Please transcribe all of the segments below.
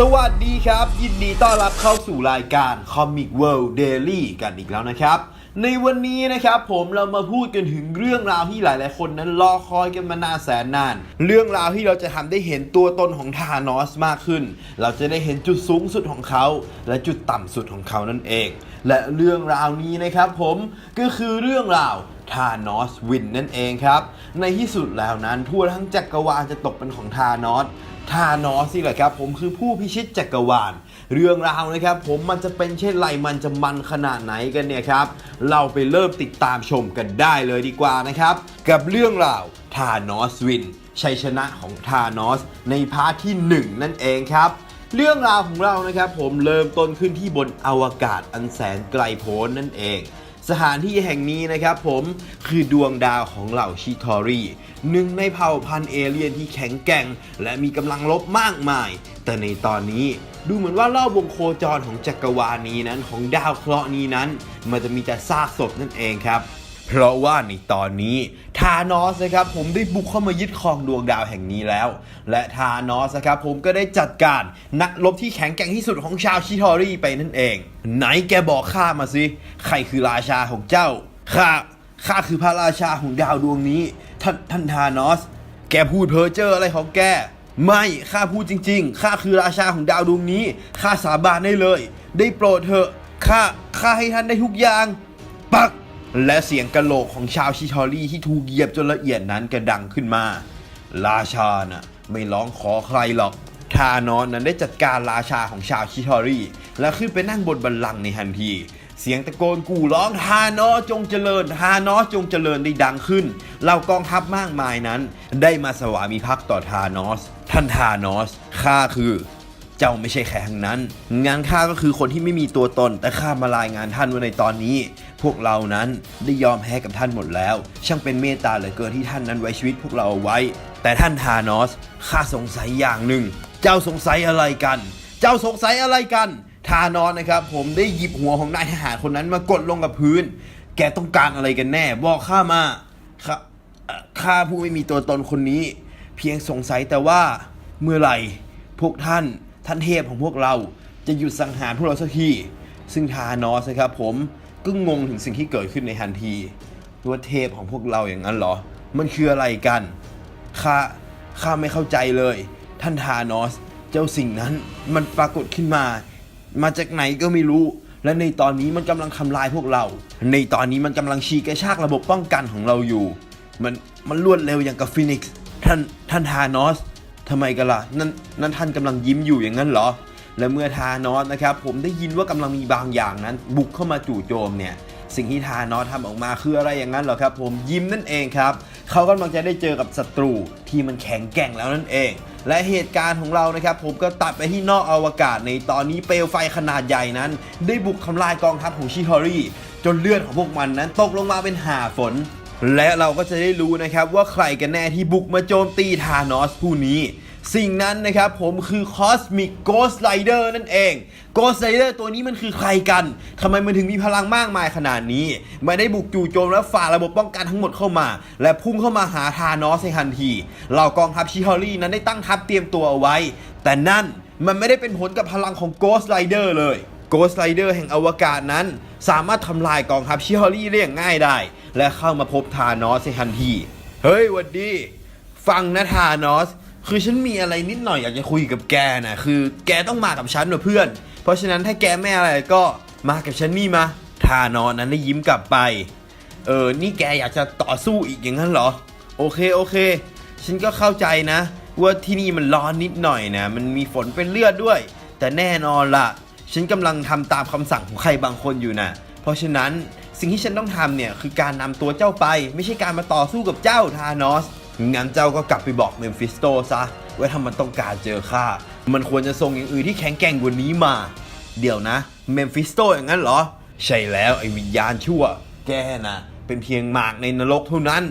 สวัสดีครับ ยินดีต้อนรับเข้าสู่รายการ Comic World Daily กันอีกแล้วนะครับ ในวันนี้นะครับผมเรามาพูดกันถึงเรื่องราวที่หลาย ๆ คนนั้นรอคอยกันมานานแสนนาน เรื่องราวที่เราจะทำได้เห็นตัวตนของธานอสมากขึ้น เราจะได้เห็นจุดสูงสุดของเขา และจุดต่ำสุดของเขานั่นเอง และเรื่องราวนี้นะครับผมก็คือเรื่องราว ธานอสวินนั่นเองครับ ในที่สุดแล้วนั้นทั่วทั้งจักรวาลจะตกเป็นของธานอสธานอสนี่แหละครับ ผมคือผู้พิชิตจักรวาล เรื่องราวนะครับ ผมมันจะเป็นเช่นไรมันจะมันขนาดไหนกันเนี่ยครับ เราไปเริ่มติดตามชมกันได้เลยดีกว่านะครับ กับเรื่องราวธานอสวินชัยชนะของธานอสในพาร์ทที่ 1 นั่นเองครับเรื่องราวของเรานะครับผมเริ่มต้นขึ้นที่บนอวกาศอันแสนไกลโพ้นนั่นเอง สถานที่แห่งนี้นะครับผมคือดวงดาวของเหล่าชิทอรีหนึ่งในเผ่าพันธุ์เอเลี่ยนที่แข็งแกร่ง และมีกำลังลบมากมาย แต่ในตอนนี้ดูเหมือนว่ารอบวงโคจรของจักรวาลนี้นั้นของดาวเคราะห์นี้นั้น มันจะมีแต่ซากศพนั่นเองครับ เพราะว่าในตอนนี้ธานอสนะครับผมได้บุกเข้ามายึดครองดวงดาวแห่งนี้แล้ว และธานอสนะครับผมก็ได้จัดการนักรบที่แข็งแกร่งที่สุดของชาวชิทอรี่ไปนั่นเอง ไหนแกบอกข้ามาสิ ใครคือราชาของเจ้า ข้า ข้าคือพระราชาของดาวดวงนี้ ท่านท่านธานอส แกพูดเพ้อเจ้ออะไรของแก ไม่ข้าพูดจริง ๆ ข้าคือราชาของดาวดวงนี้ ข้าสาบานได้เลย ได้โปรดเถอะ ข้า ข้าให้ท่านได้ทุกอย่าง ปัก และเสียงกระโหลกของชาวชิทอรี่ที่ถูกเหยียบจนละเอียดนั้นกระดังขึ้นมา ราชาน่ะไม่ร้องขอใครหรอกทานอนนั้นได้จัดการราชาของชาวชิทอรี่ และขึ้นไปนั่งบนบัลลังก์ในทันที เสียงตะโกนกู่ร้องทานอสจงเจริญทานอสจงเจริญได้ดังขึ้นเหล่ากองทัพมากมายนั้น ได้มาสวามิภักดิ์ต่อทานอส ท่านทานอสข้าคือ เจ้าไม่ใช่แค่ทั้งนั้น งานข้าก็คือคนที่ไม่มีตัวตน แต่ข้ามารายงานท่านว่าในตอนนี้ พวกเรานั้นได้ยอมแพ้กับท่านหมดแล้ว ช่างเป็นเมตตาเหลือเกินที่ท่านนั้นไว้ชีวิตพวกเราเอาไว้ แต่ท่านทานอสข้าสงสัยอย่างหนึ่ง เจ้าสงสัยอะไรกัน เจ้าสงสัยอะไรกันทานอสนะครับ ผมได้หยิบหัวของนายทหารคนนั้นมากดลงกับพื้น แกต้องการอะไรกันแน่ บอกข้ามาข้าข้าผู้ไม่มีตัวตนคนนี้ เพียงสงสัยแต่ว่าเมื่อไหร่พวกท่านท่านเทพของพวกเราจะหยุดสังหารพวกเราสักทีซึ่งทานอสนะครับผม ก็งงถึงสิ่งที่เกิดขึ้นในทันทีว่าเทพของพวกเราอย่างนั้นเหรอ มันคืออะไรกันข้าข้าไม่เข้าใจเลย ท่านทานอส เจ้าสิ่งนั้นมันปรากฏขึ้นมา มาจากไหนก็ไม่รู้ และในตอนนี้มันกำลังทำลายพวกเรา ในตอนนี้มันกำลังฉีกกระชากระบบป้องกันของเราอยู่ มันมันรวดเร็วอย่างกับฟินิกซ์ท่านท่านทานอสทำไมกันล่ะนั่นนั่นท่านกำลังยิ้มอยู่อย่างนั้นเหรอ และเมื่อทานอสนะครับผมได้ยินว่ากำลังมีบางอย่างนั้น บุกเข้ามาจู่โจมเนี่ยสิ่งที่ทานอสทำออกมาคืออะไรอย่างนั้นเหรอครับ ผมยิ้มนั่นเองครับเขากำลังจะได้เจอกับศัตรูที่มันแข็งแกร่งแล้วนั่นเอง และเหตุการณ์ของเรานะครับ ผมก็ตัดไปที่นอกอวกาศในตอนนี้เปลวไฟขนาดใหญ่นั้น ได้บุกทำลายกองทัพของชิฮอรีจนเลือดของพวกมันนั้นตกลงมาเป็นหาฝน และเราก็จะได้รู้นะครับว่าใครกันแน่ที่บุกมาโจมตีธานอสผู้นี้ สิ่งนั้นนะครับผมคือ Cosmic Ghost Rider นั่นเอง Ghost Rider ตัวนี้มันคือใครกันทำไมมันถึงมีพลังมากมายขนาดนี้ไม่ได้บุกจู่โจมและฝ่าระบบป้องกันทั้งหมดเข้ามา และพุ่งเข้ามาหาธานอสในทันทีเหล่ากองทัพชิฮอรี่นั้นได้ตั้งทัพเตรียมตัวเอาไว้ แต่นั่นมันไม่ได้เป็นผลกับพลังของ Ghost Rider เลย Ghost Rider แห่งอวกาศนั้น สามารถทำลายกองทัพชิฮอรี่ได้อย่างง่ายได้ และเข้ามาพบธานอสในทันที เฮ้ยหวัดดี ฟังนะธานอส คือฉันมีอะไรนิดหน่อยอยากจะคุยกับแกนะคือแกต้องมากับฉันนะเพื่อน เพราะฉะนั้นถ้าแกไม่อะไรก็มากับฉันนี่มาธานอสนั้นได้ยิ้มกลับไป เออ นี่แกอยากจะต่อสู้อีกอย่างนั้นเหรอ โอเคโอเค ฉันก็เข้าใจนะ ว่าที่นี่มันร้อนนิดหน่อยนะ มันมีฝนเป็นเลือดด้วย แต่แน่นอนละฉันกำลังทำตามคำสั่งของใครบางคนอยู่นะเพราะฉะนั้นสิ่งที่ฉันต้องทำเนี่ยคือการนำตัวเจ้าไป ไม่ใช่การมาต่อสู้กับเจ้าธานอส งั้นเจ้าก็กลับไปบอกเมมฟิสโตซะว่าถ้ามันต้องการเจอข้ามันควรจะส่งอย่างอื่นที่แข็งแกร่งกว่านี้มา เดี๋ยวนะเมมฟิสโตอย่างนั้นเหรอ ใช่แล้วไอ้วิญญาณชั่ว แกนะเป็นเพียงหมากในนรกเท่านั้น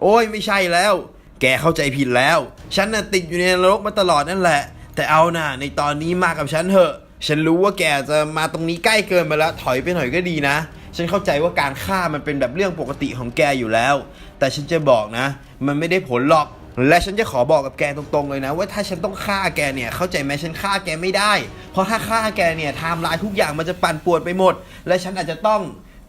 โอ้ยไม่ใช่แล้ว แกเข้าใจผิดแล้ว ฉันน่ะติดอยู่ในนรกมาตลอดนั่นแหละ แต่เอาน่ะในตอนนี้มากับฉันเถอะ ฉันรู้ว่าแกจะมาตรงนี้ใกล้เกินไปแล้วถอยไปหน่อยก็ดีนะ ฉันเข้าใจว่าการฆ่ามันเป็นแบบเรื่องปกติของแกอยู่แล้ว แต่ฉันจะบอกนะ มันไม่ได้ผลหรอก และฉันจะขอบอกกับแกตรงๆเลยนะ ว่าถ้าฉันต้องฆ่าแกเนี่ยเข้าใจไหมฉันฆ่าแกไม่ได้ เพราะถ้าฆ่าแกเนี่ยไทม์ไลน์ทุกอย่างมันจะปั่นป่วนไปหมด และฉันอาจจะต้อง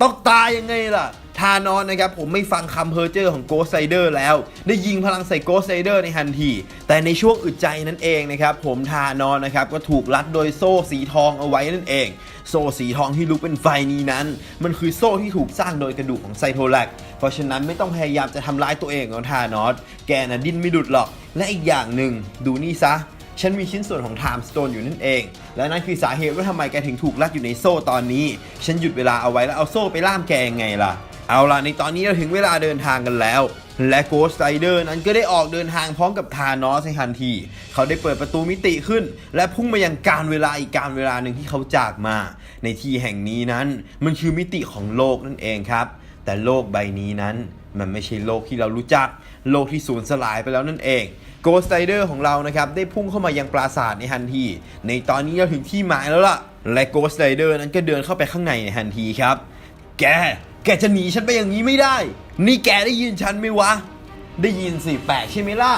ต้องตายยังไงล่ะ ทานอนนะครับ ผมไม่ฟังคำเพอร์เจอร์ของโกสไซเดอร์แล้ว ได้ยิงพลังใส่โกสไซเดอร์ในทันที แต่ในช่วงอึดใจนั่นเองนะครับ ผมทานอนนะครับ ก็ถูกรัดโดยโซ่สีทองเอาไว้นั่นเอง โซ่สีทองที่ลุกเป็นไฟนี้นั้น มันคือโซ่ที่ถูกสร้างโดยกระดูกของไซโทแลกเพราะฉะนั้นไม่ต้องพยายามจะทำร้ายตัวเองของทานอสแกน่ะดิ้นไม่ดุดหรอก และอีกอย่างหนึ่งดูนี่ซะฉันมีชิ้นส่วนของ Time Stone อยู่นั่นเอง และนั่นคือสาเหตุว่าทำไมแกถึงถูกรัดอยู่ในโซ่ตอนนี้ ฉันหยุดเวลาเอาไว้แล้วเอาโซ่ไปล่ามแกยังไงล่ะ เอาล่ะในตอนนี้เราถึงเวลาเดินทางกันแล้ว และ Ghost Rider นั้นก็ได้ออกเดินทางพร้อมกับทานอสในทันที เขาได้เปิดประตูมิติขึ้น และพุ่งมายังการเวลาอีกการเวลาหนึ่งที่เขาจากมา ในที่แห่งนี้นั้น มันคือมิติของโลกนั่นเองครับ แต่โลกใบนี้นั้นมันไม่ใช่โลกที่เรารู้จัก โลกที่สูญสลายไปแล้วนั่นเอง Ghost Rider ของเรานะครับได้พุ่งเข้ามายังปราสาทในทันที ในตอนนี้เราถึงที่หมายแล้วล่ะ และ Ghost Rider นั้นก็เดินเข้าไปข้างในในทันทีครับ แก จะหนีฉันไปอย่างนี้ไม่ได้ นี่แกได้ยินฉันไหมวะ ได้ยินสิแปลกใช่ไหมล่ะ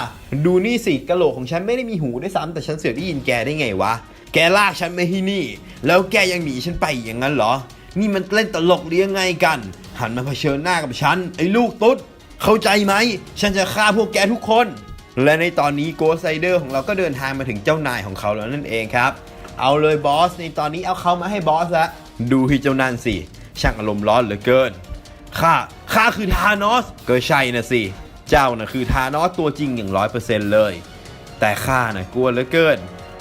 ดูนี่สิกะโหลกของฉันไม่ได้มีหูด้วยซ้ำแต่ฉันเสือกได้ยินแกได้ไงวะ แกลากฉันมาที่นี่ แล้วแกยังหนีฉันไปอย่างนั้นเหรอ นี่มันเล่นตลกหรือยังไงกัน หันมาเผชิญหน้ากับฉันไอ้ลูกตุ๊ด เข้าใจไหม ฉันจะฆ่าพวกแกทุกคน และในตอนนี้โกสไซเดอร์ของเราก็เดินทางมาถึงเจ้านายของเขาแล้วนั่นเองครับ เอาเลยบอสในตอนนี้เอาเขามาให้บอสล้วดูที่เจ้านั่นสิ ช่างอารมณ์ร้อนเหลือเกิน ข้า ข้าคือธานอส ก็ใช่นะสิ เจ้าน่ะคือธานอสตัวจริงอย่างร้อยเปอร์เซ็นต์เลย แต่ข้าน่ะกลัวเหลือเกิน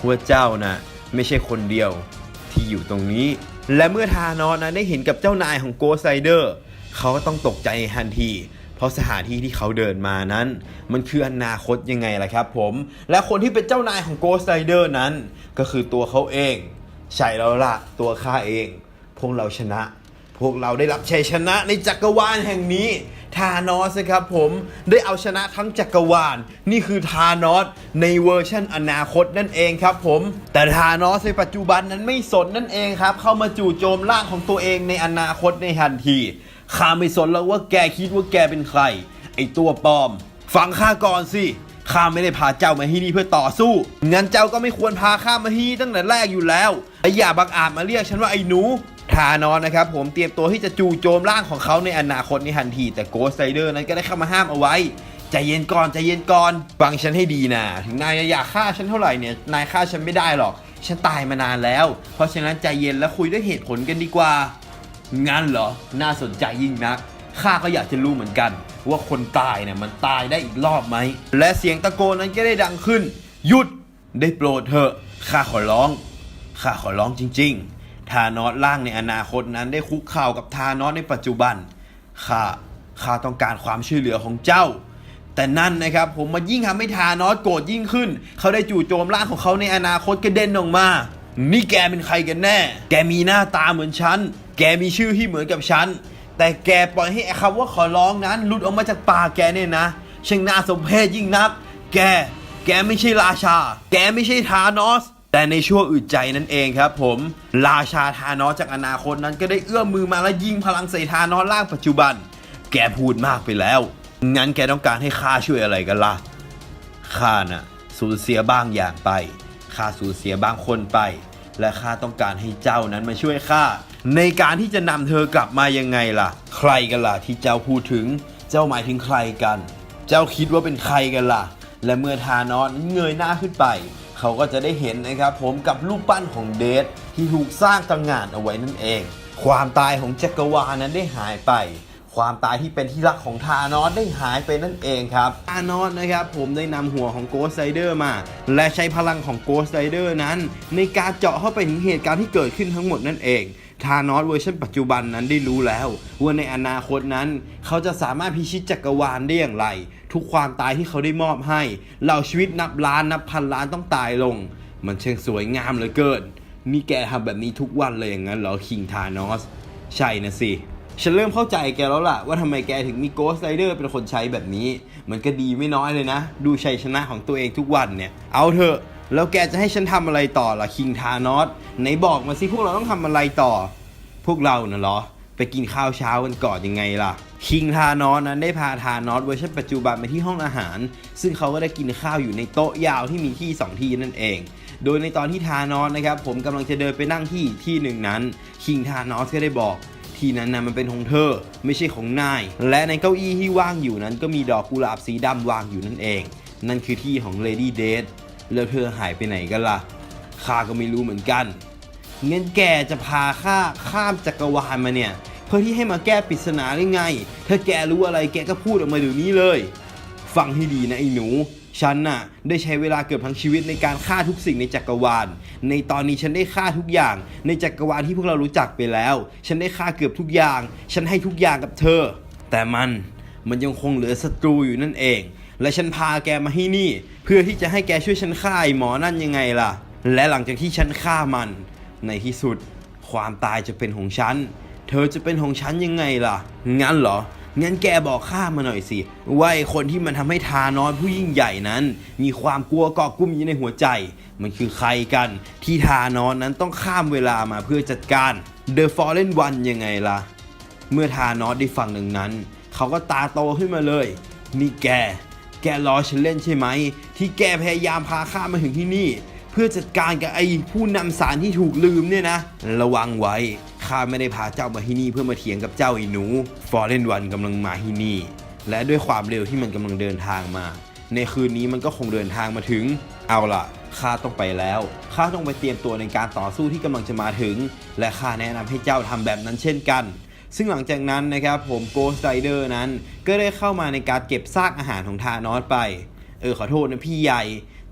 ว่าเจ้าน่ะไม่ใช่คนเดียวที่อยู่ตรงนี้ และเมื่อธานอสนะได้เห็นกับเจ้านายของโกไซเดอร์ เขาก็ต้องตกใจทันทีเพราะสถานที่ที่เขาเดินมานั้น มันคืออนาคตยังไงล่ะครับผม และคนที่เป็นเจ้านายของโกสไ i เดอร์นั้น ก็คือตัวเขาเอง ใช่แล้วล่ะ ตัวข้าเอง พวกเราชนะ พวกเราได้รับชัยชนะในจักรวาลแห่งนี้ทานอสครับผมได้เอาชนะทั้งจักรวาล นี่คือทานอสในเวอร์ชันอนาคตนั่นเองครับผม แต่ทานอสในปัจจุบันนั้นไม่สนนั่นเองครับ เข้ามาจู่โจมร่างของตัวเองในอนาคตในทันทีข้าไม่สนแล้วว่าแกคิดว่าแกเป็นใคร ไอตัวปลอม ฟังข้าก่อนสิข้าไม่ได้พาเจ้ามาที่นี่เพื่อต่อสู้งั้นเจ้าก็ไม่ควรพาข้ามาที่นี่ตั้งแต่แรกอยู่แล้วและอย่าบังอาจมาเรียกฉันว่าไอ้หนู ทานอนนะครับผมเตรียมตัวที่จะจู่โจมร่างของเขาในอนาคตในทันที แต่โกสไ i เดอร์นั้นก็ได้เข้ามาห้ามเอาไว้ใจเย็นก่อนใจเย็นก่อนฟังฉันให้ดีนะถึงนายอยากฆ่าฉันเท่าไหร่เนี่ยนายฆ่าฉันไม่ได้หรอก ฉันตายมานานแล้ว เพราะฉะนั้นใจเย็นและคุยด้วยเหตุผลกันดีกว่างั้นเหรอน่าสนใจยิ่งนักข้าก็อยากจะรู้เหมือนกัน ว่าคนตายเนี่ยมันตายได้อีกรอบไหมและเสียงตะโกนนั้นก็ได้ดังขึ้น หยุดได้โปรดเถอะข้าขอร้องข้าขอร้องจริง ๆ ทานอสร่างในอนาคตนั้นได้คุกเข่ากับทานอสในปัจจุบันข้าข้าต้องการความช่วยเหลือของเจ้า แต่นั่นนะครับผมมันยิ่งทำให้ทานอสโกรธยิ่งขึ้น เขาได้จู่โจมร่างของเขาในอนาคตกระเด็นออกมา นี่แกเป็นใครกันแน่ แกมีหน้าตาเหมือนฉัน แกมีชื่อที่เหมือนกับฉัน แต่แกปล่อยให้คำว่าขอร้องนั้นหลุดออกมาจากปากแกเนี่ยนะช่างน่าสมเพชยิ่งนัก แก แกไม่ใช่ราชา แกไม่ใช่ทานอส แต่ในช่วงอึดใจนั่นเองครับผม ราชาทานอสจากอนาคตนั้นก็ได้เอื้อมมือมาและยิงพลังใส่ทานอสร่างปัจจุบัน แกพูดมากไปแล้ว งั้นแกต้องการให้ข้าช่วยอะไรกันล่ะข้าน่ะสูญเสียบางอย่างไปข้าสูญเสียบางคนไป และข้าต้องการให้เจ้านั้นมาช่วยข้าในการที่จะนำเธอกลับมายังไงล่ะ ใครกันล่ะที่เจ้าพูดถึง เจ้าหมายถึงใครกัน เจ้าคิดว่าเป็นใครกันล่ะ และเมื่อทานอสเงยหน้าขึ้นไป เขาก็จะได้เห็นนะครับผมกับรูปปั้นของเดทที่ถูกสร้างตั้งงานเอาไว้นั่นเอง ความตายของจักรวาลนั้นได้หายไป ความตายที่เป็นที่รักของทานอสได้หายไปนั่นเองครับทานอสนะครับผมได้นำหัวของโกสไซเดอร์มา และใช้พลังของโกสไซเดอร์นั้น ในการเจาะเข้าไปถึงเหตุการณ์ที่เกิดขึ้นทั้งหมดนั่นเอง ทานอสเวอร์ชันปัจจุบันนั้นได้รู้แล้ว ว่าในอนาคตนั้น เขาจะสามารถพิชิตจักรวาลได้อย่างไร ทุกความตายที่เขาได้มอบให้เหล่าชีวิตนับล้านนับพันล้านต้องตายลง มันช่างสวยงามเหลือเกินนี่แกทำแบบนี้ทุกวันเลยอย่างนั้นเหรอคิงทานอสใช่นะสิฉันเริ่มเข้าใจแกแล้วล่ะ ว่าทำไมแกถึงมีโกสไ i เดอร์เป็นคนใช้แบบนี้ มันก็ดีไม่น้อยเลยนะ ดูชัยชนะของตัวเองทุกวันเนี่ย เอาเถอะ แล้วแกจะให้ฉันทำอะไรต่อล่ะคิงทานอสไหนบอกมาสิพวกเราต้องทำอะไรต่อ พวกเราน่ะเหรอ ไปกินข้าวเช้ากันก่อนยังไงล่ะ คิงทานอสนั้นได้พาทานอสเวอร์ชันปัจจุบันไปที่ห้องอาหาร ซึ่งเขาก็ได้กินข้าวอยู่ในโต๊ะยาวที่มีที่สองที่นั่นเอง โดยในตอนที่ทานอสนะครับผมกำลังจะเดินไปนั่งที่ที่หนึ่งนั้น คิงทานอสก็ได้บอกที่นั้นนะมันเป็นของเธอไม่ใช่ของนาย และในเก้าอี้ที่ว่างอยู่นั้นก็มีดอกกุหลาบสีดำวางอยู่นั่นเอง นั่นคือที่ของเลดี้เดท แล้วเธอหายไปไหนกันล่ะข้าก็ไม่รู้เหมือนกันเงั้นแกจะพาข้าข้ามจักรวาลมาเนี่ย เพื่อที่ให้มาแก้ปริศนาหรือไง ถ้าแกรู้อะไรแกก็พูดออกมาเดี๋ยวนี้เลย ฟังให้ดีนะไอ้หนู ฉันน่ะได้ใช้เวลาเกือบทั้งชีวิตในการฆ่าทุกสิ่งในจักรวาล ในตอนนี้ฉันได้ฆ่าทุกอย่าง ในจักรวาลที่พวกเรารู้จักไปแล้ว ฉันได้ฆ่าเกือบทุกอย่าง ฉันให้ทุกอย่างกับเธอ แต่มันมันยังคงเหลือศัตรูอยู่นั่นเอง และฉันพาแกมาที่นี่ เพื่อที่จะให้แกช่วยฉันฆ่าไอหมอนั่นยังไงล่ะ และหลังจากที่ฉันฆ่ามัน ในที่สุด ความตายจะเป็นของฉัน เธอจะเป็นของฉันยังไงล่ะ งั้นเหรอ งั้นแกบอกข้ามาหน่อยสิ ว่าไอคนที่มันทำให้ทานอสผู้ยิ่งใหญ่นั้น มีความกลัวเกาะกลุ้มอยู่ในหัวใจ มันคือใครกัน ที่ทานอสนั้นต้องข้ามเวลามาเพื่อจัดการ The Fallen One ยังไงล่ะ เมื่อทานอสได้ฟังหนึ่งนั้น เขาก็ตาโตขึ้นมาเลย นี่แก แกล้อฉันเล่นใช่ไหม ที่แกพยายามพาข้ามาถึงที่นี่ เพื่อจัดการกับไอ้ผู้นำสารที่ถูกลืมเนี่ยนะ ระวังไว้ข้าไม่ได้พาเจ้ามาที่นี่เพื่อมาเถียงกับเจ้าไอ้หนูฟอร์เรนวันกำลังมาที่นี่ และด้วยความเร็วที่มันกำลังเดินทางมา ในคืนนี้มันก็คงเดินทางมาถึง เอาล่ะข้าต้องไปแล้วข้าต้องไปเตรียมตัวในการต่อสู้ที่กำลังจะมาถึง และข้าแนะนำให้เจ้าทำแบบนั้นเช่นกัน ซึ่งหลังจากนั้นนะครับผมโกสไ r เดอร์นั้น ก็ได้เข้ามาในการเก็บซากอาหารของทานอสไป เออขอโทษนะพี่ใหญ่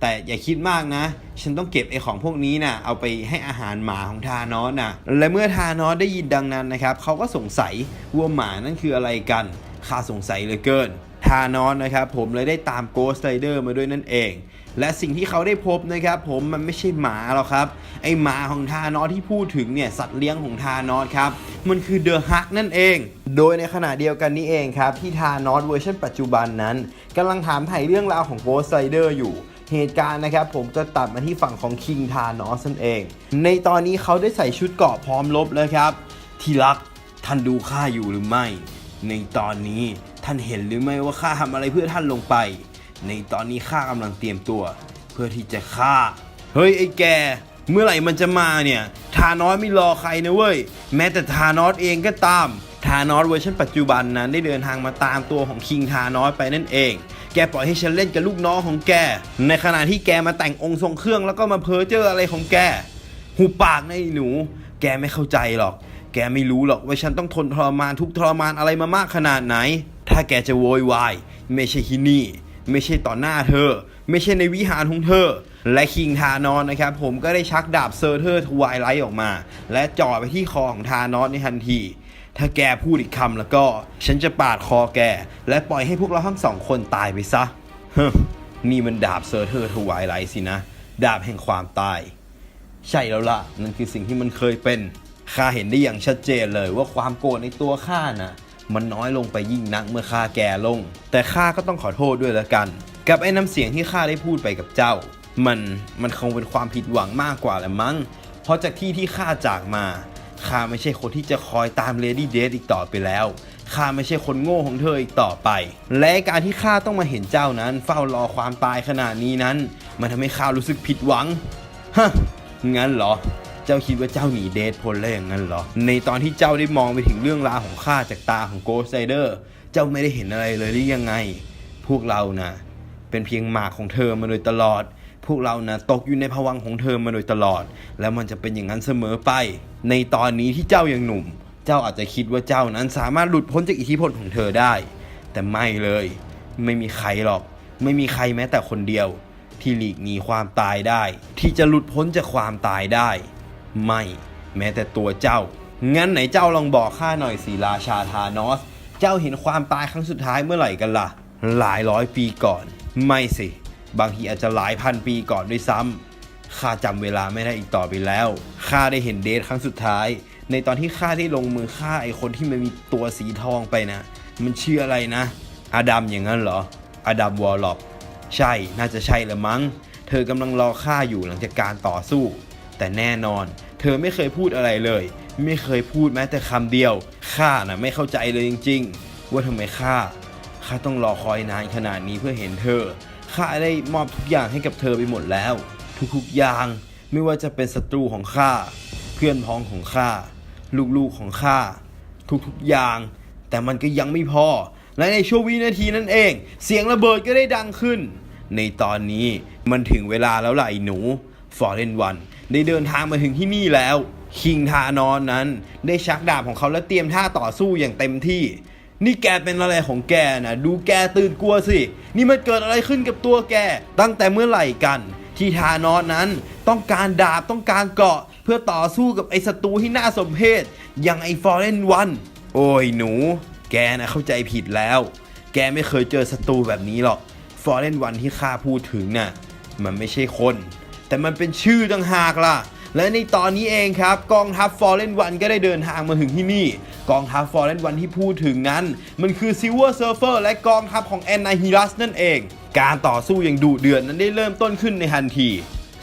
แต่อย่าคิดมากนะ ฉันต้องเก็บไอของพวกนี้นะ่ะเอาไปให้อาหารหมาของทานอสน่ะและเมื่อทานอสได้ยินดังนั้นนะครับเขาก็สงสัยว่าหมานั่นคืออะไรกันข้าสงสัยเหลือเกินทานอสนะครับผมเลยได้ตามโกสไ r เดอร์มาด้วยนั่นเอง และสิ่งที่เขาได้พบนะครับผมมันไม่ใช่หมาหรอกครับ ไอหมาของทานอสที่พูดถึงเนี่ยสัตว์เลี้ยงของทานอสครับ มันคือเดอะฮักนั่นเอง โดยในขณะเดียวกันนี้เองครับ ที่ทานอสเวอร์ชันปัจจุบันนั้นกำลังถามไถ่เรื่องราวของโกสไ r เดอร์อยู่เหตุการณ์นะครับผมจะตัดมาที่ฝั่งของคิงทานอสนั่นเอง ในตอนนี้เขาได้ใส่ชุดเกราะพร้อมรบแล้วครับ ที่รักท่านดูข้าอยู่หรือไม่ ในตอนนี้ท่านเห็นหรือไม่ว่าข้าทำอะไรเพื่อท่านลงไป ในตอนนี้ข้ากำลังเตรียมตัว เพื่อที่จะฆ่า เฮ้ยไอ้แก เมื่อไหร่มันจะมาเนี่ย ทานอสไม่รอใครนะเว้ย แม้แต่ทานอสเองก็ตาม ทานอสเวอร์ชันปัจจุบันนั้นได้เดินทางมาตามตัวของคิงทานอสไปนั่นเอง แกปล่อยให้ฉันเล่นกับลูกน้องของแก ในขณะที่แกมาแต่งองค์ทรงเครื่องแล้วก็มาเพ้อเจ้ออะไรของแก หูปากนหนู แกไม่เข้าใจหรอก แกไม่รู้หรอกว่าฉันต้องทนทรมานทุกทรมานอะไรมามากขนาดไหน ถ้าแกจะโวยวายไม่ใช่ที่นี่ ไม่ใช่ต่อหน้าเธอ ไม่ใช่ในวิหารของเธอ และคิงทานอสนะครับผมก็ได้ชักดาบเซอร์เทอร์ทวายไลท์ออกมา และจ่อไปที่คอของทานอสในทันที ถ้าแกพูดอีกคำแล้วก็ ฉันจะปาดคอแก และปล่อยให้พวกเราทั้งสองคนตายไปซะเฮ้นี่มันดาบเซอร์เทอร์ทวายไลท์สินะ ดาบแห่งความตาย ใช่แล้วล่ะนั่นคือสิ่งที่มันเคยเป็นข้าเห็นได้อย่างชัดเจนเลยว่าความโกรธในตัวข้าน่ะ มันน้อยลงไปยิ่งนักเมื่อข้าแก่ลง แต่ข้าก็ต้องขอโทษด้วยละกัน กับไอ้น้ำเสียงที่ข้าได้พูดไปกับเจ้า มันมันคงเป็นความผิดหวังมากกว่าแหละมั้ง เพราะจากที่ที่ข้าจากมาข้าไม่ใช่คนที่จะคอยตามเลดี้เดทอีกต่อไปแล้วข้าไม่ใช่คนโง่ของเธออีกต่อไป และการที่ข้าต้องมาเห็นเจ้านั้น เฝ้ารอความตายขนาดนี้นั้น มันทำให้ข้ารู้สึกผิดหวังฮะงั้นเหรอ เจ้าคิดว่าเจ้าหนีเดทพ้นแล้วอย่างนั้นเหรอ ในตอนที่เจ้าได้มองไปถึงเรื่องราวของข้าจากตาของโกสไ r เดอร์เจ้าไม่ได้เห็นอะไรเลยหรือยังไง พวกเรานะเป็นเพียงหมากของเธอมาโดยตลอด พวกเรานะตกอยู่ในภวังของเธอมาโดยตลอด แล้วมันจะเป็นอย่างนั้นเสมอไป ในตอนนี้ที่เจ้ายังหนุ่ม เจ้าอาจจะคิดว่าเจ้านั้นสามารถหลุดพ้นจากอิทธิพลของเธอได้ แต่ไม่เลย ไม่มีใครหรอก ไม่มีใครแม้แต่คนเดียว ที่หลีกหนีความตายได้ ที่จะหลุดพ้นจากความตายได้ ไม่ แม้แต่ตัวเจ้า งั้นไหนเจ้าลองบอกข้าหน่อยสิราชาธานอส เจ้าเห็นความตายครั้งสุดท้ายเมื่อไหร่กันล่ะ หลายร้อยปีก่อน ไม่สิ บางทีอาจจะหลายพันปีก่อนด้วยซ้ำข้าจำเวลาไม่ได้อีกต่อไปแล้ว ข้าได้เห็นเดทครั้งสุดท้าย ในตอนที่ข้าได้ลงมือฆ่าไอ้คนที่มันมีตัวสีทองไปนะ มันชื่ออะไรนะ อาดัมอย่างนั้นเหรอ อาดัมวอลล็อก ใช่ น่าจะใช่ละมั้ง เธอกำลังรอข้าอยู่หลังจากการต่อสู้ แต่แน่นอน เธอไม่เคยพูดอะไรเลย ไม่เคยพูดแม้แต่คำเดียว ข้าน่ะไม่เข้าใจเลยจริง ๆ ว่าทำไมข้า ข้าต้องรอคอยนานขนาดนี้เพื่อเห็นเธอ ข้าได้มอบทุกอย่างให้กับเธอไปหมดแล้ว ทุกๆอย่าง ไม่ว่าจะเป็นศัตรูของข้า เพื่อนพ้องของข้า ลูกๆของข้า ทุกๆอย่าง แต่มันก็ยังไม่พอ และในช่วงวินาทีนั้นเอง เสียงระเบิดก็ได้ดังขึ้น ในตอนนี้มันถึงเวลาแล้วล่ะไอ้หนู ฟอร์เรนวันได้เดินทางมาถึงที่นี่แล้ว คิงทานอนนั้น ได้ชักดาบของเขาและเตรียมท่าต่อสู้อย่างเต็มที่ นี่แกเป็นอะไรของแกนะดูแกตื่นกลัวสิ นี่มันเกิดอะไรขึ้นกับตัวแก ตั้งแต่เมื่อไหร่กัน ที่ทานอนนั้นต้องการดาบต้องการเกราะ เพื่อต่อสู้กับไอ้ศัตรูที่น่าสมเพชอย่างไอ้ฟอร์เรนวันโอ้ยหนู แกนะเข้าใจผิดแล้ว แกไม่เคยเจอศัตรูแบบนี้หรอก ฟอร์เรนวันที่ข้าพูดถึงน่ะ มันไม่ใช่คน แต่มันเป็นชื่อต่างหากล่ะ และในตอนนี้เองครับ กองทัพฟอร์เรนวันก็ได้เดินทางมาถึงที่นี่ กองทัพฟอร์เรนวันที่พูดถึงนั้น มันคือซิลเวอร์เซิร์ฟเฟอร์และกองทัพของแอนนาฮิรัสนั่นเอง การต่อสู้อย่างดุเดือดนั้นได้เริ่มต้นขึ้นในทันที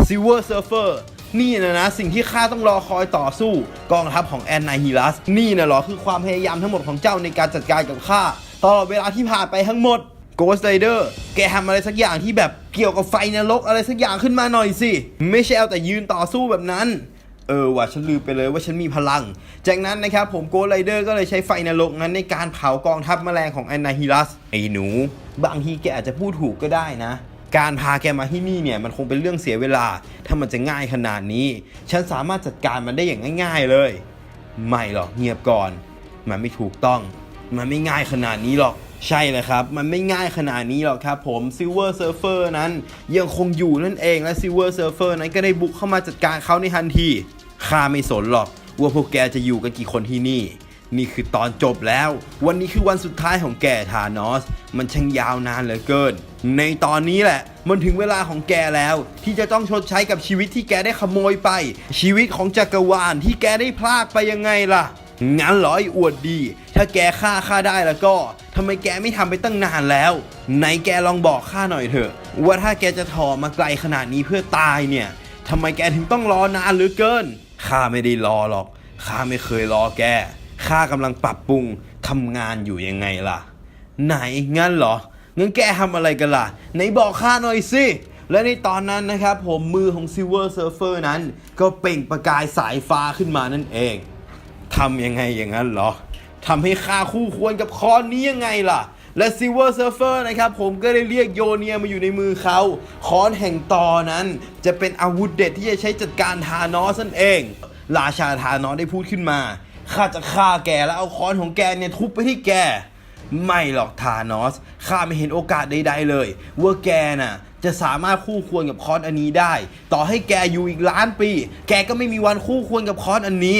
ซิลเวอร์เซิร์ฟเฟอร์นี่นะนะสิ่งที่ข้าต้องรอคอยต่อสู้ กองทัพของแอนนาฮิรัส นี่นะหรอคือความพยายามทั้งหมดของเจ้าในการจัดการกับข้าตลอดเวลาที่ผ่านไปทั้งหมด โกสไ r เดอร์แกทำอะไรสักอย่างที่แบบเกี่ยวกับไฟนรกอะไรสักอย่างขึ้นมาหน่อยสิ ไม่ใช่เอาแต่ยืนต่อสู้แบบนั้น เออว่ะฉันลืมไปเลยว่าฉันมีพลัง จากนั้นนะครับผมโกสไ r เดอร์ก็เลยใช้ไฟนรกนั้นในการเผากองทัพแมลงของแอนนาฮิรัสไอ้หนู บางทีแกอาจจะพูดถูกก็ได้นะการพาแกมาที่นี่เนี่ยมันคงเป็นเรื่องเสียเวลา ถ้ามันจะง่ายขนาดนี้ ฉันสามารถจัดการมันได้อย่างง่าย ๆเลย ไม่หรอกเงียบก่อน มันไม่ถูกต้อง มันไม่ง่ายขนาดนี้หรอก ใช่เลยครับ มันไม่ง่ายขนาดนี้หรอกครับผม Silver Surfer นั้นยังคงอยู่นั่นเองและ Silver Surfer นั้นก็ได้บุกเข้ามาจัดการเขาในทันทีข้าไม่สนหรอกว่าพวกแกจะอยู่กันกี่คนที่นี่ นี่คือตอนจบแล้ว วันนี้คือวันสุดท้ายของแกธานอส มันช่างยาวนานเหลือเกิน ในตอนนี้แหละมันถึงเวลาของแกแล้ว ที่จะต้องชดใช้กับชีวิตที่แกได้ขโมยไป ชีวิตของจักรวาลที่แกได้พลากไปยังไงล่ะ งั้นเหรอไอ้อวดดี ถ้าแกฆ่าข้าได้แล้วก็ทำไมแกไม่ทำไปตั้งนานแล้ว ไหนแกลองบอกข้าหน่อยเถอะ ว่าถ้าแกจะถอมาไกลขนาดนี้เพื่อตายเนี่ยทำไมแกถึงต้องรอนานหลือเกินข้าไม่ได้รอหรอกข้าไม่เคยรอแกข้ากำลังปรับปรุงทำงานอยู่ยังไงล่ะ ไหนงั้นเหรองั้นแกทำอะไรกันล่ะ ไหนบอกข้าหน่อยสิและในตอนนั้นนะครับผมมือของ Silver Surfer นั้น ก็เปล่งประกายสายฟ้าขึ้นมานั่นเอง ทำยังไงอย่างนั้นเหรอทำให้ข้าคู่ควรกับคอนนี้ยังไงล่ะ และ Silver Surfer นะครับผมก็ได้เรียกโยเนียมาอยู่ในมือเขาคอนแห่งตอนั้น จะเป็นอาวุธเด็ดที่จะใช้จัดการทานอสนั่นเอง ราชาทานอสได้พูดขึ้นมาข้าจะฆ่าแกแล้วเอาคอนของแกเนี่ยทุบไปที่แก ไม่หรอกทานอสข้าไม่เห็นโอกาสใดๆเลย ว่าแกน่ะจะสามารถคู่ควรกับคอนอันนี้ได้ ต่อให้แกอยู่อีกล้านปี แกก็ไม่มีวันคู่ควรกับคอนอันนี้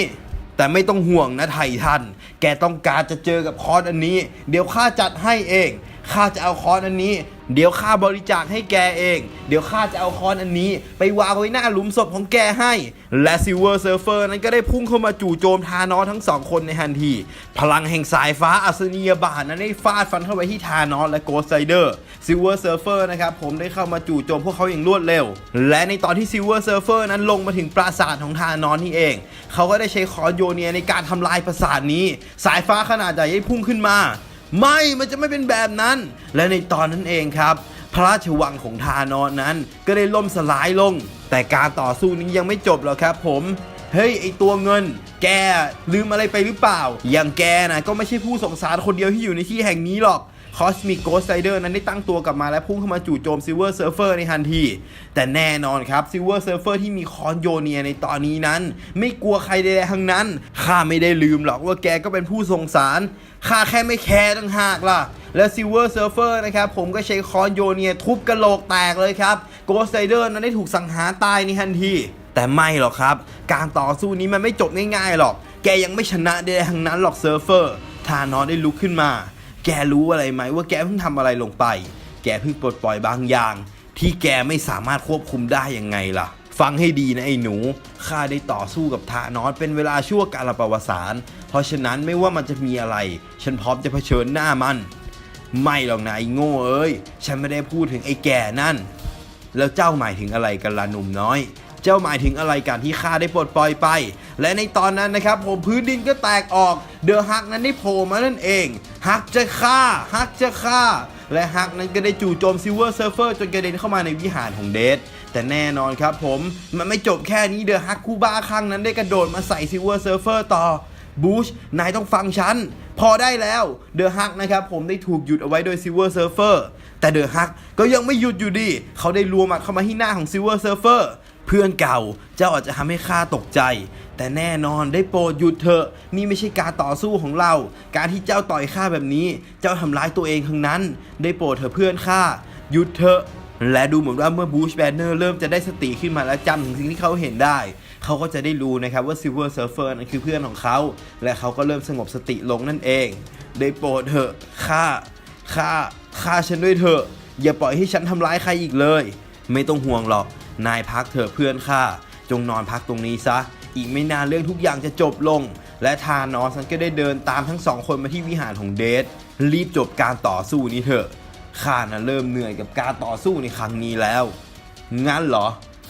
แต่ไม่ต้องห่วงนะไททัน แกต้องการจะเจอกับคอร์สอันนี้ เดี๋ยวข้าจัดให้เอง ข้าจะเอาคอนอันนี้ เดี๋ยวข้าบริจาคให้แกเอง เดี๋ยวข้าจะเอาคอนอันนี้ ไปวางไว้หน้าหลุมศพของแกให้ และซิลเวอร์เซิร์ฟเฟอร์นั้นก็ได้พุ่งเข้ามาจู่โจมทานอสทั้งสองคนในทันที พลังแห่งสายฟ้าอัศนียบาทนั้นได้ฟาดฟันเข้าไปที่ทานอสและโกสไซเดอร์ซิลเวอร์เซิร์ฟเฟอร์นะครับผมได้เข้ามาจู่โจมพวกเขาอย่างรวดเร็ว และในตอนที่ซิลเวอร์เซิร์ฟเฟอร์นั้นลงมาถึงปราสาทของทานอสนี่เอง เขาก็ได้ใช้คอนโยเนียในการทำลายปราสาทนี้ สายฟ้าขนาดใหญ่ได้พุ่งขึ้นมา ไม่มันจะไม่เป็นแบบนั้น และในตอนนั้นเองครับ พระราชวังของทานอนนั้น ก็ได้ล่มสลายลง แต่การต่อสู้นี้ยังไม่จบหรอกครับผมเฮ้ยไอตัวเงิน แกลืมอะไรไปหรือเปล่า อย่างแกนะก็ไม่ใช่ผู้สงสารคนเดียวที่อยู่ในที่แห่งนี้หรอก คอสมิ c โกสไ r เดอร์นั้นได้ตั้งตัวกลับมาและพุ่งเข้ามาจู่โจมซิลเวอร์เซิร์ฟเฟอร์ในทันที แต่แน่นอนครับซิลเวอร์เซิร์ฟเฟอร์ที่มีคอนโยเนียในตอนนี้นั้น ไม่กลัวใครใดๆทั้งนั้น ข้าไม่ได้ลืมหรอกว่าแกก็เป็นผู้สงสาร ข้าแค่ไม่แคร์ตั้งหากล่ะและซิลเวอร์เซิร์ฟเฟอร์นะครับผมก็ใช้คอนโยเนียทุบกระโหลกแตกเลยครับโกสไ r เดอร์นั้นได้ถูกสังหารตายในทันทีแต่ไม่หรอกครับ การต่อสู้นี้มันไม่จบง่ายๆหรอก แกยังไม่ชนะได้ทั้งนั้นหรอกเซิร์ฟเฟอร์ ทานอสได้ลุกขึ้นมา แกรู้อะไรไหมว่าแกเพิ่งทำอะไรลงไป แกเพิ่งปลดปล่อยบางอย่าง ที่แกไม่สามารถควบคุมได้ยังไงล่ะ ฟังให้ดีนะไอ้หนู ข้าได้ต่อสู้กับทานอสเป็นเวลาชั่วกาลประวัติศาสตร์เพราะฉะนั้นไม่ว่ามันจะมีอะไร ฉันพร้อมจะเผชิญหน้ามัน ไม่หรอกนะไอ้โง่เอ้ย ฉันไม่ได้พูดถึงไอ้แก่นั่น แล้วเจ้าหมายถึงอะไรกันล่ะหนุ่มน้อยเจ้าหมายถึงอะไรกันที่ข้าได้ปลดปล่อยไป และในตอนนั้นนะครับผมพื้นดินก็แตกออก เดอะฮักนั้นได้โผล่มานั่นเอง ฮักจะฆ่าฮักจะฆ่า และฮักนั้นก็ได้จู่โจมซิลเวอร์เซิร์ฟเฟอร์จนกระเด็นเข้ามาในวิหารของเดดแต่แน่นอนครับผม มันไม่จบแค่นี้เดอะฮักคูบ้าครั้งนั้นได้กระโดดมาใส่ซิลเวอร์เซิร์ฟเฟอร์ต่อบูชนายต้องฟังฉัน พอได้แล้วเดอะฮักนะครับผมได้ถูกหยุดเอาไว้โดยซิลเวอร์เซิร์ฟเฟอร์แต่เดอะฮักก็ยังไม่หยุดอยู่ดี เขาได้รัวมัดเข้ามาที่หน้าของซิลเวอร์เซิร์ฟเฟอร์ เพื่อนเก่าเจ้าอาจจะทำให้ข้าตกใจ แต่แน่นอนได้โปรดหยุดเถอะ นี่ไม่ใช่การต่อสู้ของเรา การที่เจ้าต่อยข้าแบบนี้ เจ้าทำร้ายตัวเองทั้งนั้น ได้โปรดเถอะเพื่อนข้าหยุดเถอะ และดูเหมือนว่าเมื่อบูชแบนเนอร์เริ่มจะได้สติขึ้นมาและจำถึงสิ่งที่เขาเห็นได้ เขาก็จะได้รู้นะครับว่าซิลเวอร์เซิร์ฟเฟอร์นั้นคือเพื่อนของเขา และเขาก็เริ่มสงบสติลงนั่นเอง ได้โปรดเถอะข้าข้าข้าฉันด้วยเถอะ อย่าปล่อยให้ฉันทำร้ายใครอีกเลย ไม่ต้องห่วงหรอก นายพักเถอะเพื่อนข้าจงนอนพักตรงนี้ซะ อีกไม่นานเรื่องทุกอย่างจะจบลง และทานอสนั้นก็ได้เดินตามทั้งสองคนมาที่วิหารของเดทรีบจบการต่อสู้นี้เถอะข้านะเริ่มเหนื่อยกับการต่อสู้ในครั้งนี้แล้ว งั้นเหรอ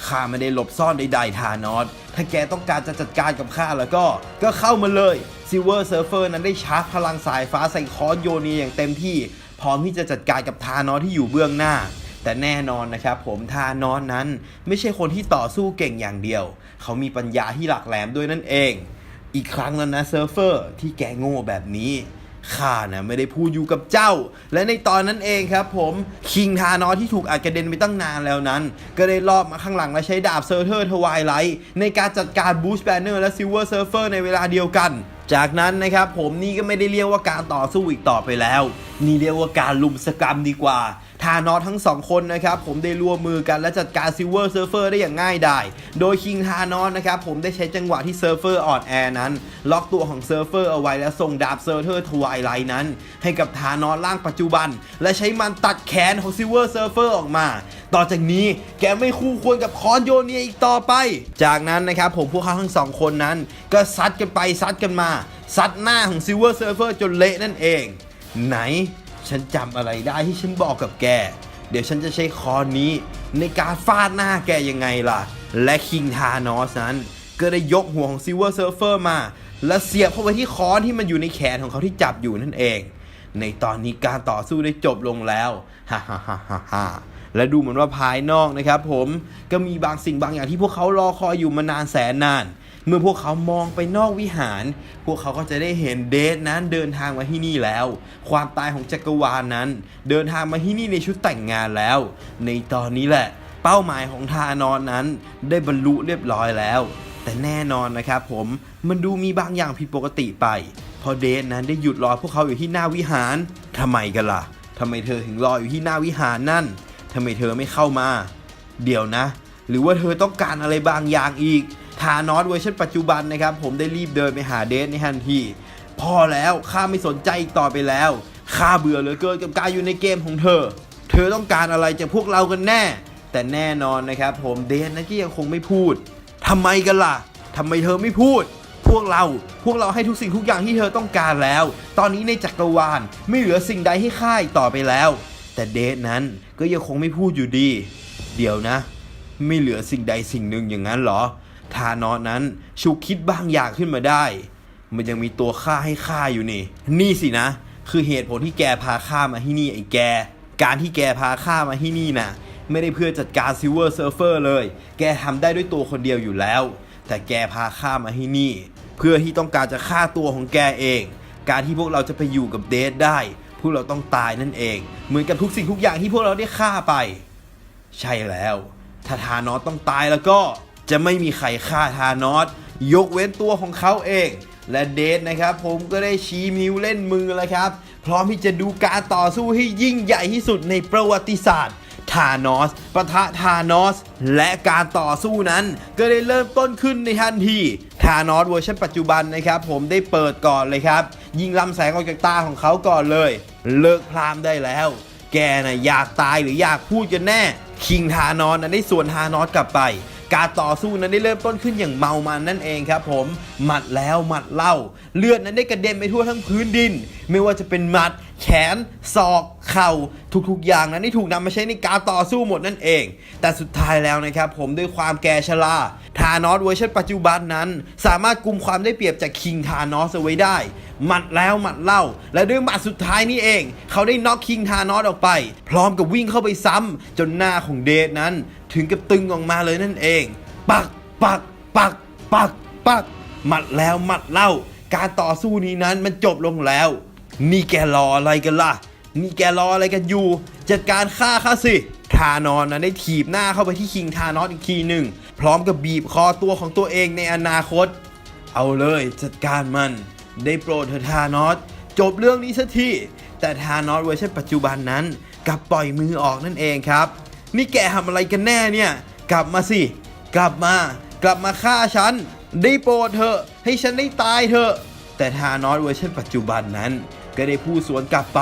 ข้าไม่ได้หลบซ่อนใดๆทานอส ถ้าแกต้องการจะจัดการกับข้าแล้วก็ ก็เข้ามาเลยซิเวอร์เซิร์ฟเฟอร์นั้นได้ชาร์จพลังสายฟ้าใส่คอนโยนีอย่างเต็มที่ พร้อมที่จะจัดการกับทานอสที่อยู่เบื้องหน้า แต่แน่นอนนะครับผมทานอสนั้นไม่ใช่คนที่ต่อสู้เก่งอย่างเดียว เขามีปัญญาที่หลักแหลมด้วยนั่นเอง อีกครั้งแล้วนะเซิร์ฟเฟอร์ที่แกโง่แบบนี้ข้านะไม่ได้พูดอยู่กับเจ้า และในตอนนั้นเองครับผมคิงทานอสที่ถูกอัดกระเด็นไปตั้งนานแล้วนั้น ก็ได้รอบมาข้างหลังและใช้ดาบเซอร์เทอร์ทวายไลท์ในการจัดการบูชแบนเนอร์และซิลเวอร์เซิร์ฟเฟอร์ในเวลาเดียวกัน จากนั้นนะครับผมนี่ก็ไม่ได้เรียกว่าการต่อสู้อีกต่อไปแล้ว นี่เรียกว่าการลุมสกรรมดีกว่า ทานอสทั้งสองคนนะครับผมได้ร่วมมือกันและจัดการซิลเวอร์เซิร์ฟเฟอร์ได้อย่างง่ายดาย โดยคิงทานอสนะครับผมได้ใช้จังหวะที่เซิร์ฟเฟอร์อ่อนแอนั้น ล็อกตัวของเซิร์ฟเฟอร์เอาไว้แล้วส่งดาบเซอร์ฟเทอร์ทวายไลท์นั้น ให้กับทานอสร่างปัจจุบัน และใช้มันตัดแขนของซิลเวอร์เซิร์ฟเฟอร์ออกมา ต่อจากนี้แกไม่คู่ควรกับคอนโยเนียอีกต่อไป จากนั้นนะครับผมพวกเขาทั้งสองคนนั้น ก็ซัดกันไปซัดกันมาซัดหน้าของซิลเวอร์เซิร์ฟเฟอร์จนเละนั่นเอง ไหน ฉันจำอะไรได้ที่ฉันบอกกับแก เดี๋ยวฉันจะใช้คอนนี้ในการฟาดหน้าแกยังไงล่ะ และคิงทานอสนั้นก็ได้ยกหัวของซิลเวอร์เซิร์ฟเฟอร์มา และเสียบเข้าไปที่คอนที่มันอยู่ในแขนของเขาที่จับอยู่นั่นเอง ในตอนนี้การต่อสู้ได้จบลงแล้วฮ่าฮ่าฮ่าฮ่าและดูเหมือนว่าภายนอกนะครับผมก็มีบางสิ่งบางอย่างที่พวกเขารอคอยอยู่มานานแสนนาน เมื่อพวกเขามองไปนอกวิหาร พวกเขาก็จะได้เห็นเดทนั้นเดินทางมาที่นี่แล้ว ความตายของจักรวาลนั้น เดินทางมาที่นี่ในชุดแต่งงานแล้ว ในตอนนี้แหละ เป้าหมายของทานอนนั้น ได้บรรลุเรียบร้อยแล้ว แต่แน่นอนนะครับผมมันดูมีบางอย่างผิดปกติไปพอเดทนั้นได้หยุดรอพวกเขาอยู่ที่หน้าวิหารทำไมกันล่ะทำไมเธอถึงรออยู่ที่หน้าวิหารนั่นทำไมเธอไม่เข้ามา เดี๋ยวนะ หรือว่าเธอต้องการอะไรบางอย่างอีก ทานอสเวอร์ชันปัจจุบันนะครับ ผมได้รีบเดินไปหาเดทในทันที พอแล้วข้าไม่สนใจอีกต่อไปแล้วข้าเบื่อเหลือเกินกับการอยู่ในเกมของเธอ เธอต้องการอะไรจากพวกเรากันแน่ แต่แน่นอนนะครับ ผมเดทนั้นก็ยังคงไม่พูดทำไมกันล่ะทำไมเธอไม่พูด พวกเราพวกเราให้ทุกสิ่งทุกอย่างที่เธอต้องการแล้ว ตอนนี้ในจักรวาลไม่เหลือสิ่งใดให้ค่ายต่อไปแล้ว แต่เดทนั้นก็ยังคงไม่พูดอยู่ดี เดี๋ยวนะ ไม่เหลือสิ่งใดสิ่งหนึ่งอย่างนั้นหรอ ทานอสนั้นฉุกคิดบางอย่างขึ้นมาได้ มันยังมีตัวฆ่าให้ฆ่าอยู่นี่ นี่สินะ คือเหตุผลที่แกพาข้ามาที่นี่ไอ้แก การที่แกพาข้ามาที่นี่น่ะ ไม่ได้เพื่อจัดการซิลเวอร์เซิร์ฟเฟอร์เลย แกทำได้ด้วยตัวคนเดียวอยู่แล้ว แต่แกพาข้ามาที่นี่ เพื่อที่ต้องการจะฆ่าตัวของแกเอง การที่พวกเราจะไปอยู่กับเดทได้ พวกเราต้องตายนั่นเอง เหมือนกับทุกสิ่งทุกอย่างที่พวกเราได้ฆ่าไป ใช่แล้วถ้าทานอสต้องตายแล้วก็ จะไม่มีใครฆ่าทานอสยกเว้นตัวของเขาเอง และเดทนะครับ ผมก็ได้ชี้นิ้วเล่นมือแล้วครับ พร้อมที่จะดูการต่อสู้ให้ยิ่งใหญ่ที่สุดในประวัติศาสตร์ทานอสปะทะทานอส และการต่อสู้นั้น ก็ได้เริ่มต้นขึ้นในทันทีทานอสเวอร์ชันปัจจุบันนะครับ ผมได้เปิดก่อนเลยครับ ยิงลำแสงออกจากตาของเขาก่อนเลย เลิกพรามได้แล้ว แกน่ะอยากตายหรืออยากพูดกันแน่ คิงทานอสนั้นได้ส่วนทานอสกลับไป การต่อสู้นั้นได้เริ่มต้นขึ้นอย่างเมามันนั่นเองครับผมหมัดแล้วหมัดเล่า เลือดนั้นได้กระเด็นไปทั่วทั้งพื้นดิน ไม่ว่าจะเป็นหมัด แขนศอก เข่าทุกๆ อย่างนั้นที่ถูกนำมาใช้ในการต่อสู้หมดนั่นเอง แต่สุดท้ายแล้วนะครับผมด้วยความแก่ชราทานอสเวอร์ชันปัจจุบันนั้น สามารถกุมความได้เปรียบจากคิงทานอสเอาไว้ได้ หมัดแล้วหมัดเล่า และด้วยหมัดสุดท้ายนี่เอง เขาได้น็อกคิงทานอสออกไป พร้อมกับวิ่งเข้าไปซ้ำจนหน้าของเดทนั้น ถึงกับตึงออกมาเลยนั่นเอง ปักปักปักปักปักหมัดแล้วหมัดเล่า การต่อสู้นี้นั้นมันจบลงแล้ว นี่แกรออะไรกันล่ะนี่แกรออะไรกันอยู่ จัดการฆ่าข้าสิทานอนนั้นได้ถีบหน้าเข้าไปที่คิงทานอสอีกทีหนึ่ง พร้อมกับบีบคอตัวของตัวเองในอนาคต เอาเลยจัดการมัน ได้โปรดเถอะทานอสจบเรื่องนี้สักที แต่ทานอสเวอร์ชันปัจจุบันนั้นกลับปล่อยมือออกนั่นเองครับ นี่แกทำอะไรกันแน่เนี่ย กลับมาสิ กลับมา กลับมาฆ่าฉัน ได้โปรดเถอะให้ฉันได้ตายเถอะ แต่ทานอสเวอร์ชันปัจจุบันนั้น ก็ได้พูดสวนกลับไป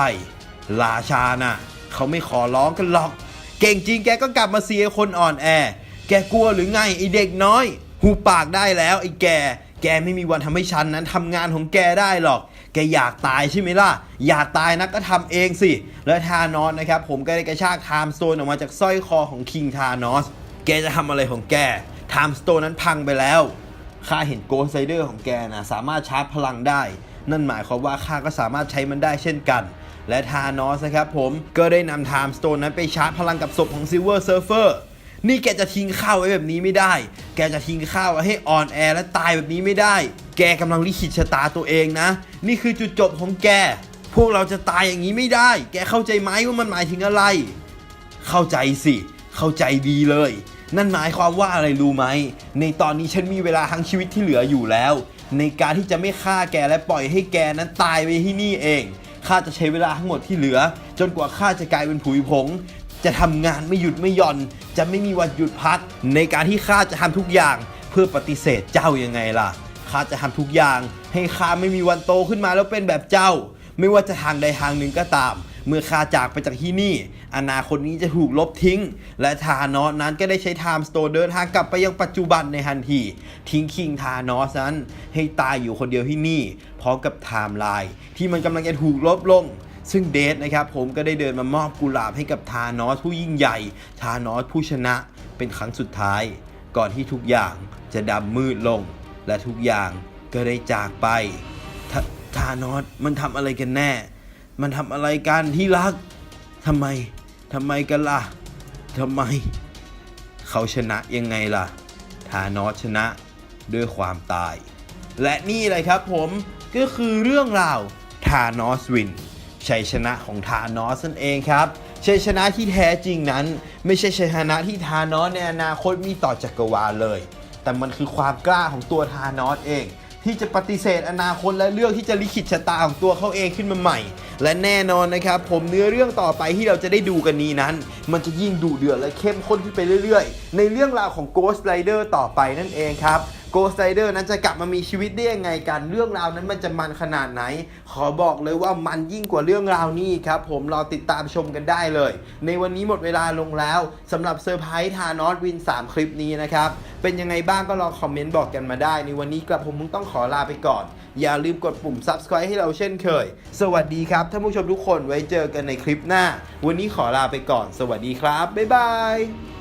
ราชาน่ะเขาไม่ขอร้องกันหรอก เก่งจริงแกก็กลับมาเสียคนอ่อนแอ แกกลัวหรือไงไอเด็กน้อย หูปากได้แล้วไอแก แกไม่มีวันทำให้ฉันนั้นทำงานของแกได้หรอก แกอยากตายใช่ไหมล่ะ อยากตายนะก็ทำเองสิ และทานอสนะครับ ผมก็ได้กระชากไทม์สโตนออกมาจากสร้อยคอของคิงทานอส แกจะทำอะไรของแกไทม์สโตนนั้นพังไปแล้ว ข้าเห็นโกสไซเดอร์ของแกนะสามารถชาร์จพลังได้ นั่นหมายความว่าข้าก็สามารถใช้มันได้เช่นกันและทานอสนะครับผมก็ได้นำไทม์สโตนนั้นไปชาร์จพลังกับศพของซิลเวอร์เซิร์ฟเฟอร์ นี่แกจะทิ้งข้าวไว้แบบนี้ไม่ได้ แกจะทิ้งข้าวไว้ให้อ่อนแอและตายแบบนี้ไม่ได้ แกกำลังลิขิตชะตาตัวเองนะ นี่คือจุดจบของแก พวกเราจะตายอย่างนี้ไม่ได้ แกเข้าใจไหมว่ามันหมายถึงอะไร เข้าใจสิ เข้าใจดีเลย นั่นหมายความว่าอะไรรู้ไหม ในตอนนี้ฉันมีเวลาทั้งชีวิตที่เหลืออยู่แล้ว ในการที่จะไม่ฆ่าแกและปล่อยให้แกนั้นตายไปที่นี่เองข้าจะใช้เวลาทั้งหมดที่เหลือ จนกว่าข้าจะกลายเป็นผุยผง จะทำงานไม่หยุดไม่หย่อน จะไม่มีวันหยุดพัก ในการที่ข้าจะทำทุกอย่างเพื่อปฏิเสธเจ้ายังไงล่ะข้าจะทำทุกอย่าง ให้ข้าไม่มีวันโตขึ้นมาแล้วเป็นแบบเจ้า ไม่ว่าจะทางใดทางหนึ่งก็ตาม เมื่อข้าจากไปจากที่นี่ อนาคตนี้จะถูกลบทิ้ง และทานอสนั้นก็ได้ใช้ไทม์สโตนเดินทางกลับไปยังปัจจุบันในทันที ทิ้งคิงทานอสนั้น ให้ตายอยู่คนเดียวที่นี่พร้อมกับไทม์ไลน์ที่มันกำลังจะถูกลบลง ซึ่งเดทนะครับผมก็ได้เดินมามอบกุหลาบให้กับทานอสผู้ยิ่งใหญ่ ทานอสผู้ชนะเป็นครั้งสุดท้าย ก่อนที่ทุกอย่างจะดำมืดลง และทุกอย่างก็ได้จากไปทาทานอสมันทำอะไรกันแน่ มันทำอะไรกันที่รักทำไมทำไมกันล่ะทำไม เขาชนะยังไงล่ะ ทานอสชนะด้วยความตาย และนี่เลยครับผมก็คือเรื่องราวทานอสวิน ชัยชนะของทานอสนั่นเองครับชัยชนะที่แท้จริงนั้น ไม่ใช่ชัยชนะที่ทานอสในอนาคตมีต่อจักรวาลเลย แต่มันคือความกล้าของตัวทานอสเอง ที่จะปฏิเสธอนาคตและเลือกที่จะลิขิตชะตาของตัวเขาเองขึ้นมาใหม่ และแน่นอนนะครับ ผมเนื้อเรื่องต่อไปที่เราจะได้ดูกันนี้นั้น มันจะยิ่งดุเดือดและเข้มข้นขึ้นไปเรื่อย ๆ ในเรื่องราวของ Ghost Rider ต่อไปนั่นเองครับ Ghost Rider นั้นจะกลับมามีชีวิตได้ยังไงกัน เรื่องราวนั้นมันจะมันขนาดไหน ขอบอกเลยว่ามันยิ่งกว่าเรื่องราวนี้ครับ ผมรอติดตามชมกันได้เลย ในวันนี้หมดเวลาลงแล้วสำหรับเซอร์ไพรส์ทานอสวิน 3 คลิปนี้นะครับ เป็นยังไงบ้างก็ลองคอมเมนต์บอกกันมาได้ ในวันนี้กลับผมมึงต้องขอลาไปก่อน อย่าลืมกดปุ่ม subscribe ให้เราเช่นเคย สวัสดีครับท่านผู้ชมทุกคนไว้เจอกันในคลิปหน้า วันนี้ขอลาไปก่อน สวัสดีครับบ๊ายบาย